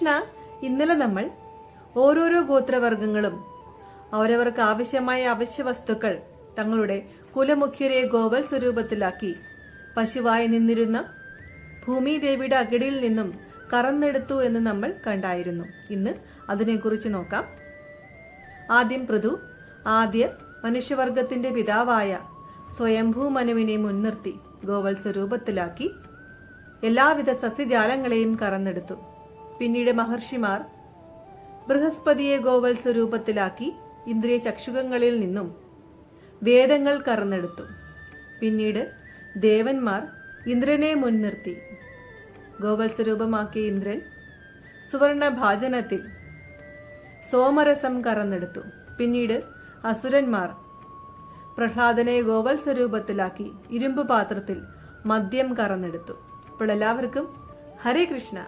കൃഷ്ണ ഇന്നലെ നമ്മൾ ഓരോരോ ഗോത്രവർഗങ്ങളും അവരവർക്ക് ആവശ്യമായ അവശ്യ വസ്തുക്കൾ തങ്ങളുടെ കുലമുഖ്യരെ ഗോവൽ സ്വരൂപത്തിലാക്കി. പശുവായി നിന്നിരുന്ന ഭൂമിദേവിയുടെ അകിടിയിൽ നിന്നും കറന്നെടുത്തു എന്ന് നമ്മൾ കണ്ടായിരുന്നു. ഇന്ന് അതിനെക്കുറിച്ച് നോക്കാം. ആദ്യം പൃഥു ആദ്യ മനുഷ്യവർഗത്തിന്റെ പിതാവായ സ്വയംഭൂ മനുവിനെ മുൻനിർത്തി ഗോവൽ സ്വരൂപത്തിലാക്കി. എല്ലാവിധ സസ്യജാലങ്ങളെയും കറന്നെടുത്തു. പിന്നീട് മഹർഷിമാർ ബൃഹസ്പതിയെ ഗോവൽ സ്വരൂപത്തിലാക്കി ഇന്ദ്രിയ ചക്ഷുകങ്ങളിൽ നിന്നും വേദങ്ങൾ കറന്നെടുത്തു. പിന്നീട് ദേവന്മാർ ഇന്ദ്രനെ മുൻനിർത്തി. ഗോവൽ സ്വരൂപമാക്കിയ ഇന്ദ്രൻ സുവർണ ഭാജനത്തിൽ സോമരസം കറന്നെടുത്തു. പിന്നീട് അസുരന്മാർ പ്രഹ്ലാദനെ ഗോവൽ സ്വരൂപത്തിലാക്കി ഇരുമ്പ് പാത്രത്തിൽ മദ്യം കറന്നെടുത്തു. അപ്പോൾ എല്ലാവർക്കും ഹരേ കൃഷ്ണ.